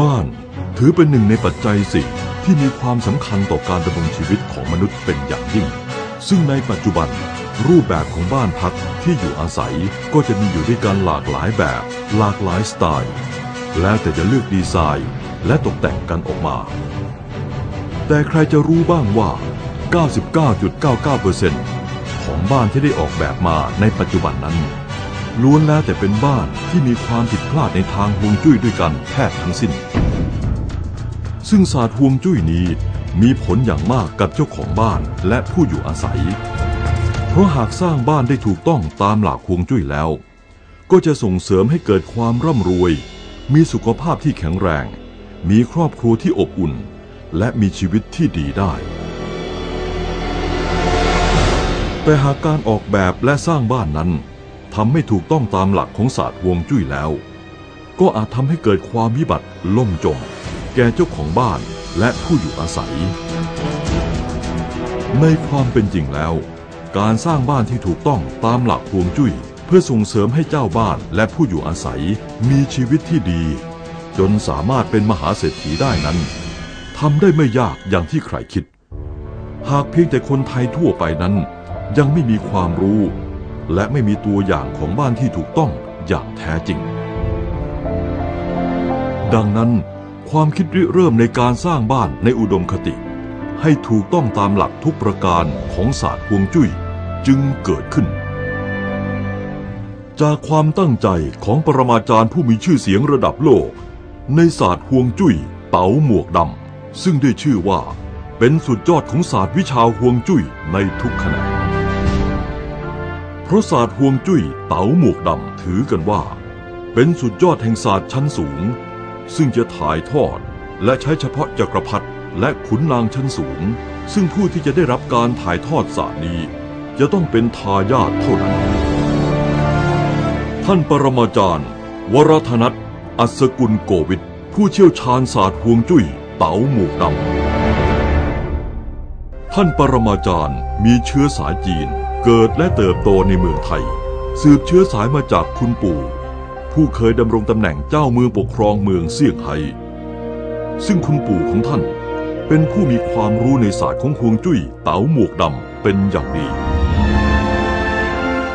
บ้าน ถือเป็นหนึ่งในปัจจัยสี่ที่มีความสำคัญต่อการดำรงชีวิตของมนุษย์เป็นอย่างยิ่ง ซึ่งในปัจจุบัน รูปแบบของบ้านพักที่อยู่อาศัยก็จะมีอยู่ด้วยกันหลากหลายแบบ หลากหลายสไตล์ แล้วแต่จะเลือกดีไซน์และตกแต่งกันออกมา แต่ใครจะรู้บ้างว่า 99.99%ของบ้านที่ได้ออกแบบมาในปัจจุบันนั้น ล้วนแล้วแต่เป็นบ้านที่มีความผิดพลาดในทางฮวงจุ้ยด้วยกันแทบทั้งสิ้น ซึ่งศาสตร์ฮวงจุ้ยนี้มีผลอย่างมากกับเจ้าของบ้านและผู้อยู่อาศัย เพราะหากสร้างบ้านได้ถูกต้องตามหลักฮวงจุ้ยแล้ว ก็จะส่งเสริมให้เกิดความร่ำรวย มีสุขภาพที่แข็งแรง มีครอบครัวที่อบอุ่น และมีชีวิตที่ดีได้ แต่หากการออกแบบและสร้างบ้านนั้น ทำไม่ถูกต้องตามหลักของศาสตร์วงจุ้ยแล้ว ก็อาจทำให้เกิดความวิบัติล่มจม แก่เจ้าของบ้านและผู้อยู่อาศัย ในความเป็นจริงแล้ว การสร้างบ้านที่ถูกต้องตามหลักฮวงจุ้ย เพื่อส่งเสริมให้เจ้าบ้านและผู้อยู่อาศัยมีชีวิตที่ดี จนสามารถเป็นมหาเศรษฐีได้นั้นทำได้ไม่ยากอย่างที่ใครคิด หากเพียงแต่คนไทยทั่วไปนั้น ยังไม่มีความรู้ และไม่มีตัวอย่างของบ้านที่ถูกต้องอย่างแท้จริง ดังนั้น ความคิดริเริ่มในการสร้างบ้านในอุดมคติ ให้ถูกต้องตามหลักทุกประการของศาสตร์ฮวงจุ้ยจึงเกิดขึ้น จากความตั้งใจของปรมาจารย์ผู้มีชื่อเสียงระดับโลก ในศาสตร์ฮวงจุ้ยเต๋าหมวกดำซึ่งได้ชื่อว่าเป็นสุดยอดของศาสตร์วิชาฮวงจุ้ยในทุกแขนง เพราะศาสตร์ฮวงจุ้ยเต๋าหมวกดำถือกันว่า เป็นสุดยอดแห่งศาสตร์ชั้นสูง ซึ่งจะถ่ายทอดและใช้เฉพาะจักรพรรดิและขุนนางชั้นสูง ซึ่งผู้ที่จะได้รับการถ่ายทอดศาสตร์นี้ จะต้องเป็นทายาทเท่านั้น ท่านปรมาจารย์ วรธนัทอัศกุลโกวิทผู้เชี่ยวชาญศาสตร์ฮวงจุ้ยเต๋าหมวกดำท่านปรมาจารย์มีเชื้อสายจีน เกิดและเติบโตในเมืองไทย สืบเชื้อสายมาจากคุณปู่ ผู้เคยดำรงตำแหน่งเจ้าเมืองปกครองเมืองเซี่ยงไฮ้ซึ่งคุณปู่ของท่านเป็นผู้มีความรู้ในศาสตร์ของฮวงจุ้ยเต๋าหมวกดำเป็นอย่างดี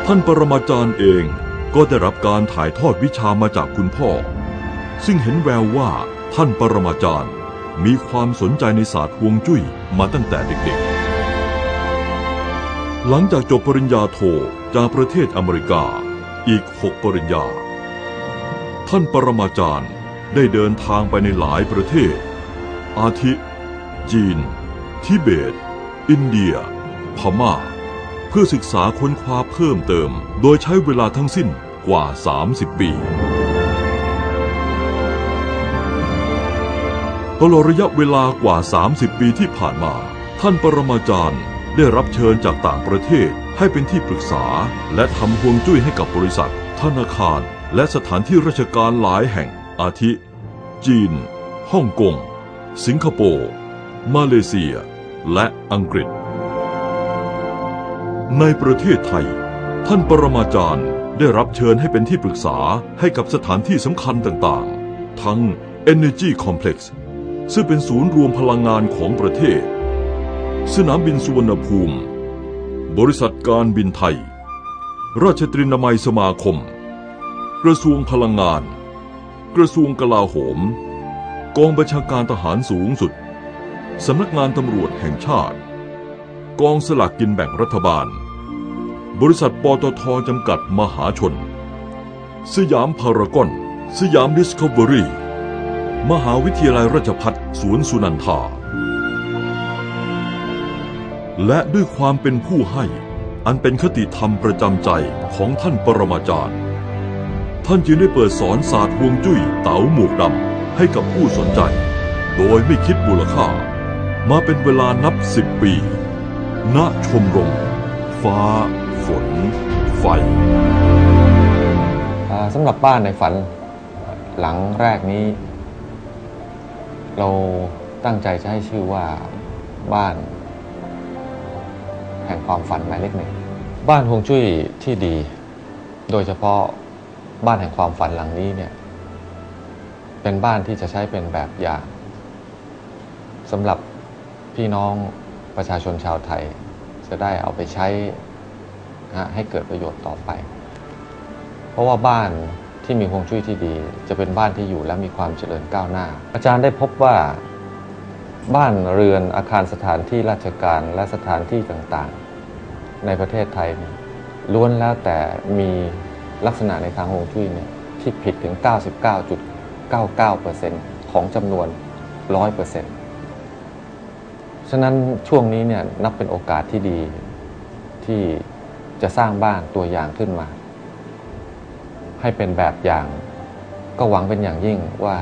ท่านปรมาจารย์เองก็ได้รับการถ่ายทอดวิชามาจากคุณพ่อ ซึ่งเห็นแววว่าท่านปรมาจารย์มีความสนใจในศาสตร์ฮวงจุ้ยมาตั้งแต่เด็กๆ หลังจากจบปริญญาโทจากประเทศอเมริกาอีกหกปริญญา ท่านปรมาจารย์ได้เดินทางไปในหลายประเทศ อาทิ จีน ทิเบต อินเดีย พม่า เพื่อศึกษาค้นคว้าเพิ่มเติม โดยใช้เวลาทั้งสิ้นกว่า 30 ปี ตลอดระยะเวลากว่า 30 ปีที่ผ่านมา ท่านปรมาจารย์ ได้รับเชิญจากต่างประเทศให้เป็นที่ปรึกษา และทำฮวงจุ้ยให้กับบริษัท ธนาคาร และสถานที่ราชการหลายแห่ง อาทิ จีน ฮ่องกง สิงคโปร์ มาเลเซีย และอังกฤษ ในประเทศไทย ท่านปรมาจารย์ได้รับเชิญให้เป็นที่ปรึกษาให้กับสถานที่สำคัญต่างๆ ทั้ง Energy Complex ซึ่งเป็นศูนย์รวมพลังงานของประเทศ สนามบินสุวรรณภูมิ บริษัทการบินไทย ราชตรีนามัยสมาคม กระทรวงพลังงาน กระทรวงกลาโหม กองบัญชาการทหารสูงสุด สำนักงานตำรวจแห่งชาติ กองสลากกินแบ่งรัฐบาล บริษัทปตทจำกัดมหาชน สยามพารากอน สยามดิสคัฟเวอรี่ มหาวิทยาลัยราชภัฏสวนสุนันทา และด้วยความเป็นผู้ให้ อันเป็นคติธรรมประจำใจของท่านปรมาจารย์ ท่านจึงได้เปิดสอนศาสตร์ฮวงจุ้ยเต๋าหมวกดำให้กับผู้สนใจ โดยไม่คิดมูลค่า มาเป็นเวลานับสิบปี ณชมรม ฟ้า ฝน ไฟสำหรับบ้านในฝันหลังแรกนี้ เราตั้งใจจะให้ชื่อว่าบ้าน ห่งความฝันหมายเลขหนึ่งบ้านฮวงจุ้ยที่ดี โดยเฉพาะบ้านแห่งความฝันหลังนี้เนี่ย เป็นบ้านที่จะใช้เป็นแบบอย่างสำหรับพี่น้องประชาชนชาวไทย จะได้เอาไปใช้นะให้เกิดประโยชน์ต่อไป เพราะว่าบ้านที่มีฮวงจุ้ยที่ดี จะเป็นบ้านที่อยู่และมีความเจริญก้าวหน้า อาจารย์ได้พบว่าบ้านเรือนอาคารสถานที่ราชการและสถานที่ต่าง ในประเทศไทยเนี่ยล้วนแล้วแต่มีลักษณะในทางฮวงจุ้ยเนี่ยที่ผิดถึง 99.99%ของจำนวน 100%ฉะนั้นช่วงนี้เนี่ยนับเป็นโอกาสที่ดีที่จะสร้างบ้านตัวอย่างขึ้นมา ให้เป็นแบบอย่างก็หวังเป็นอย่างยิ่งว่า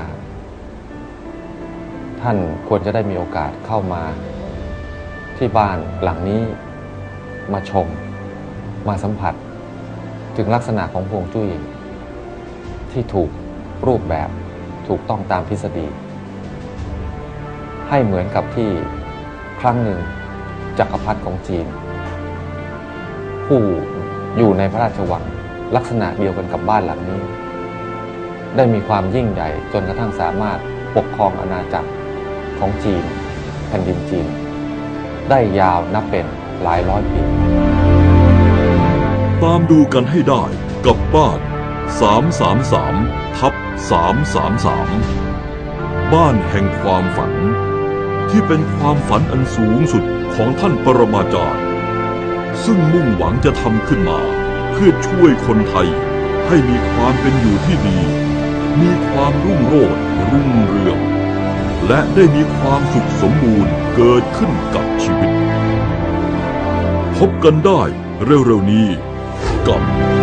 ท่านควรจะได้มีโอกาสเข้ามาที่บ้านหลังนี้ มาชม มาสัมผัส ถึงลักษณะของพวงจุ้ยที่ถูกรูปแบบถูกต้องตามทฤษฎี ให้เหมือนกับที่ครั้งหนึ่งจักรพรรดิของจีน ผู้อยู่ในพระราชวังลักษณะเดียวกันกับบ้านหลังนี้ ได้มีความยิ่งใหญ่จนกระทั่งสามารถปกครองอาณาจักรของจีน แผ่นดินจีน ได้ยาวนับเป็น หลายร้อยปี ตามดูกันให้ได้กับบ้าน 333 ทับ 333 บ้านแห่งความฝัน ที่เป็นความฝันอันสูงสุดของท่านปรมาจารย์ ซึ่งมุ่งหวังจะทำขึ้นมา เพื่อช่วยคนไทยให้มีความเป็นอยู่ที่ดี มีความรุ่งโรจน์รุ่งเรืองและได้มีความสุขสมบูรณ์เกิดขึ้นกับชีวิต พบกันได้เร็วๆนี้กับ